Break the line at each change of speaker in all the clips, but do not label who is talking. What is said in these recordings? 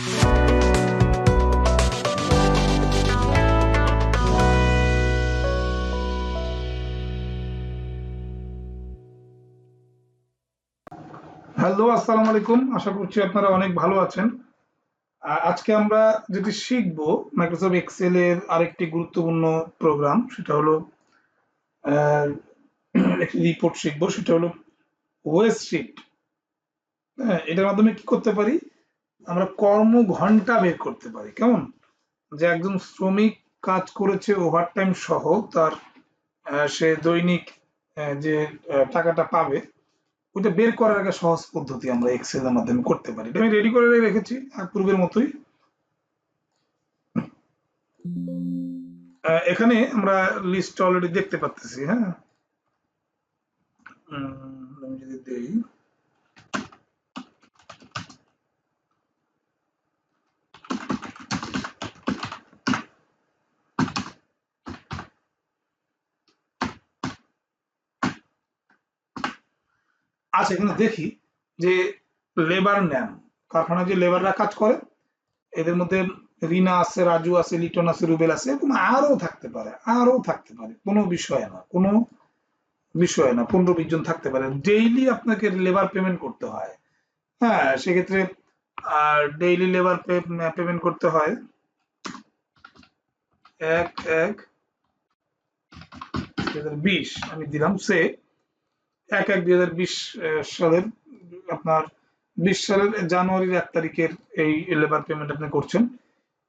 Hello, আসসালামু আলাইকুম। আশা করছি আপনারা অনেক ভালো আছেন। আজকে আমরা যেটি শিখব মাইক্রোসফট এক্সেল এর আরেকটি গুরুত্বপূর্ণ প্রোগ্রাম সেটা হলো একটি রিপোর্ট শিখব, সেটা হলো ওয়েস শিট হ্যাঁ এটার মাধ্যমে কি করতে পারি? আমরা কর্ম ঘণ্টা বের করতে পারি। কেমন? যে একজন শ্রমিক কাজ করেছে ওভারটাইম সহ তার সে দৈনিক যে টাকাটা পাবে, ওইটা বের করার একটা সহজ পদ্ধতি আমরা এক্সেল এর মাধ্যমে করতে পারি। এটা আমি রেডি করে রেখেছি, আর পূর্বের মতোই। এখানে আমরা লিস্ট অলরেডি দেখতে পাচ্ছি হ্যাঁ? আমি যদি দেই। আচ্ছা এখানে দেখি যে লেবার নেন। কারখানায় যে লেবাররা কাজ করে, এদের মধ্যে রিনা আছে, রাজু আছে, লিটন আছে, রুবেল আছে, এরকম আরও থাকতে পারে আরও থাকতে পারে। কোনো বিষয় না, কোনো বিষয় না, পনেরো বিশ জন থাকতে পারে। ডেইলি আপনাকে লেবার পেমেন্ট করতে হয়। হ্যাঁ সেক্ষেত্রে, আর ডেইলি লেবার পেমেন্ট করতে হয়। এক এক, বিশ, আমি দিলাম সে। এক এক দুই হাজার বিশ সালের আপনার বিশ সালের জানুয়ারির এক তারিখের এই লেবার পেমেন্ট আপনি করছেন।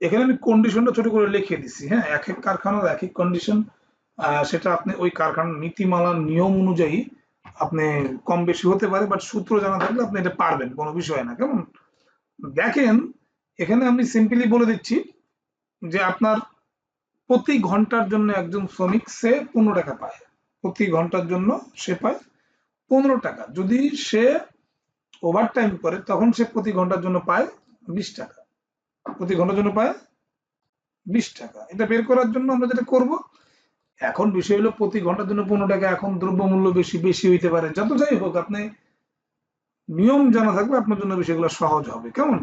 এখানে আমি কন্ডিশনটা ছোট করে লিখে দিছি হ্যাঁ? এক এক কারখানার এক এক কন্ডিশন সেটা আপনি ওই কারখানার নীতিমালার নিয়ম অনুযায়ী আপনি কম বেশি হতে পারে বাট সূত্র জানা থাকলে আপনি এটা পারবেন, কোনো বিষয় না, কেমন? দেখেন, এখানে আমি সিম্পলি বলে দিচ্ছি যে আপনার প্রতি ঘণ্টার জন্য একজন শ্রমিক সে পনেরো টাকা পায়। প্রতি ঘণ্টার জন্য সে পায় পনেরো টাকা। যদি সে ওভার টাইম করে, তখন সে প্রতি ঘণ্টার জন্য পায় বিশ টাকা। প্রতি ঘণ্টার জন্য পায় বিশ টাকা। এটা বের করার জন্য আমরা যেটা করব, এখন বিষয় হলো প্রতি ঘণ্টার জন্য পনেরো টাকা, এখন দ্রব্যমূল্য বেশি বেশি হইতে পারে। যত যাই হোক, আপনি নিয়ম জানা থাকলে আপনার জন্য বিষয়গুলো সহজ হবে। কেমন?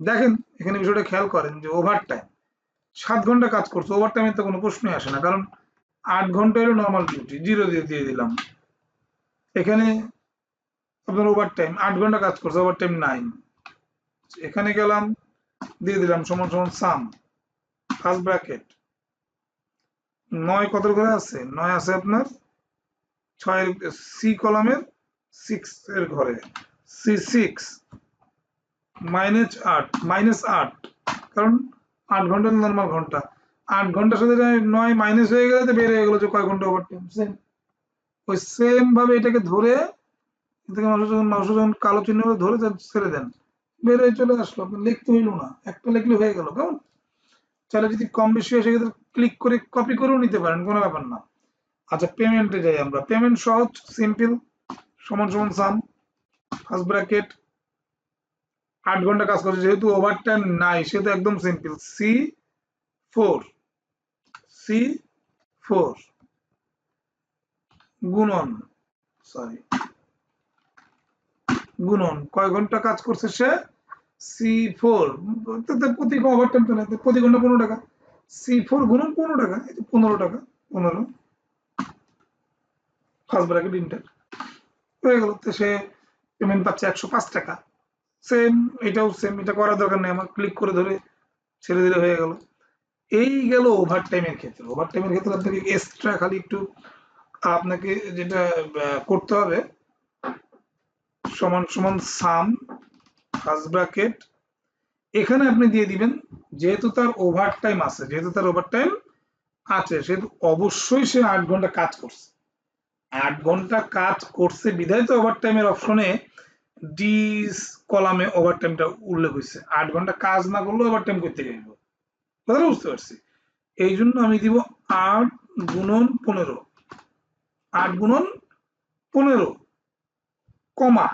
দেখেন, এখানে বিষয়টা খেয়াল করেন যে ওভার টাইম সাত ঘণ্টা কাজ করছে ওভার টাইমে তো কোনো প্রশ্নই আসে না। কারণ আট ঘণ্টা হলো নর্মাল ডিউটি জিরো দিয়ে দিয়ে দিলাম। এখানে আপনার ওভার টাইম আট ঘণ্টা কাজ করছে ওভার টাইম নাইন এখানে গেলাম, দিয়ে দিলাম, সমান সমান সাম ফার্স্ট ব্র্যাকেট নয় কত করে আছে? নয় আছে আপনার ছয়ের সি কলামের সিক্স এর ঘরে। সি সিক্স মাইনাস আট মাইনাস আট। কারণ আট ঘণ্টা নর্মাল ঘণ্টা। আট ঘণ্টার সাথে নয় মাইনাস হয়ে গেলে তো বেড়ে গেলো যে কয় ঘণ্টা ওভার টাইম সেম ওই সেম ভাবে এটাকে ধরে থেকে মানুষ যখন মানুষ যখন কালো চিহ্ন ধরে ছেড়ে দেন। বের হয়ে চলে আসলো লিখতে হইল না। একটা লিখলে হয়ে গেল, কেমন? তাহলে যদি কম বেশি হয় সেক্ষেত্রে ক্লিক করে কপি করেও নিতে পারেন, কোনো ব্যাপার না। আচ্ছা পেমেন্টে যাই আমরা। পেমেন্ট সহজ সিম্পল সমান সমান সাম ফার্স্ট ব্র্যাকেট আট ঘণ্টা কাজ করছে যেহেতু ওভার টাইম নাই, সেহেতু একদম simple C four C four গুণন সরি গুণন, কয় ঘণ্টা কাজ করছে সে? সি ফোর প্রতি ওভার টাইম প্রতি ঘণ্টা পনেরো টাকা। সি ফোর গুণন পনেরো টাকা পনেরো টাকা, পনেরো। ফার্স্ট ব্র্যাকেট ইন্টার হয়ে গেল, তো সে পেমেন্ট পাচ্ছে একশো পাঁচ টাকা। সেম এটাও সেম এটা করার দরকার নেই আমার ক্লিক করে ধরে ছেড়ে দিলে হয়ে গেল। এই গেল ওভার টাইমের ক্ষেত্রে। ওভার টাইমের ক্ষেত্রে আপনাকে এক্সট্রা খালি একটু আপনাকে যেটা করতে হবে, সমান সমান সাম ফার্স্ট ব্র্যাকেট এখানে আপনি দিয়ে দিবেন, যেহেতু তার ওভার টাইম আছে, যেহেতু তার ওভার টাইম আছে সেহেতু অবশ্যই সে আট ঘণ্টা কাজ করছে। আট ঘণ্টা কাজ করছে বিধায় তো ওভার টাইমের অপশনে ডি কলামে ওভার টাইমটা উল্লেখ হয়েছে। আট ঘণ্টা কাজ না করলে ওভার টাইম করতে যাইব কথাটা বুঝতে পারছি? এই জন্য আমি দিব আট গুণন পনেরো। আট গুণন পনেরো, কমা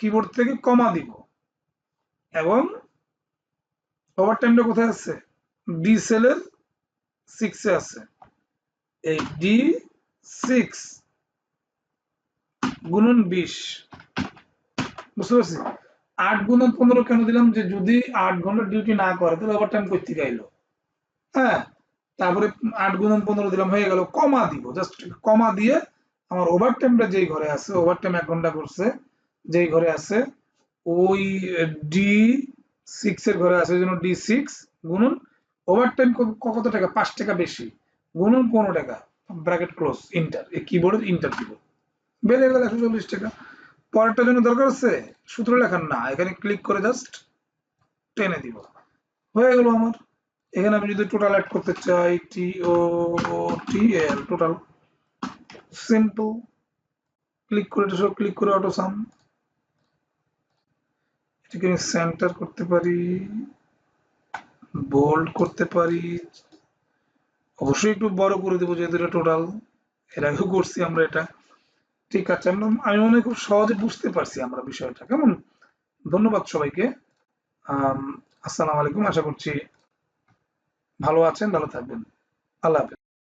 কিবোর্ড থেকে কমা দিব। এবং ওভার টাইমটা কোথায় আছে? ডি সেলের সিক্সে আছে। এই ডি সিক্স গুণন বিশ। বুঝতে পারছি? আট গুণন পনেরো কেন দিলাম? যে যদি আট ঘণ্টা ডিউটি না করে, তাহলে ওভার টাইম করতে গাইলো হ্যাঁ তারপরে আট গুণন পনেরো দিলাম, হয়ে গেল, কমা দিব জাস্ট কমা দিয়ে আমার ওভার টাইমটা যেই ঘরে আছে ওভার টাইম এক ঘণ্টা করছে, যেই ঘরে আছে, ওই ডি সিক্স এর ঘরে আছে, ওই জন্য ডি সিক্স গুণন ওভার টাইম কত টাকা? পাঁচ টাকা বেশি, গুণন পনেরো টাকা ব্র্যাকেট ক্লোজ ইন্টার এই কিবোর্ডের ইন্টার দিব। বেড়ে গেল একশো চল্লিশ টাকা। পরেরটার জন্য দরকার আছে সূত্র লেখার না, এখানে ক্লিক করে জাস্ট টেনে দিব। হয়ে গেল আমার। এখানে আমি যদি টোটাল অ্যাড করতে চাই T O T L total simple click করে সব ক্লিক করে অটো সাম এটাকে আমি সেন্টার করতে পারি বোল্ড করতে পারি। অবশ্যই একটু বড় করে দেবো যেহেতু এটা টোটাল এর আগেও করছি আমরা এটা। ঠিক আছে আমরা আমি মনে খুব সহজে বুঝতে পারছি আমরা বিষয়টা। কেমন? ধন্যবাদ সবাইকে। আসসালামু আলাইকুম, আশা করছি ভালো আছেন ভালো থাকবেন। আল্লাহ হাফেজ।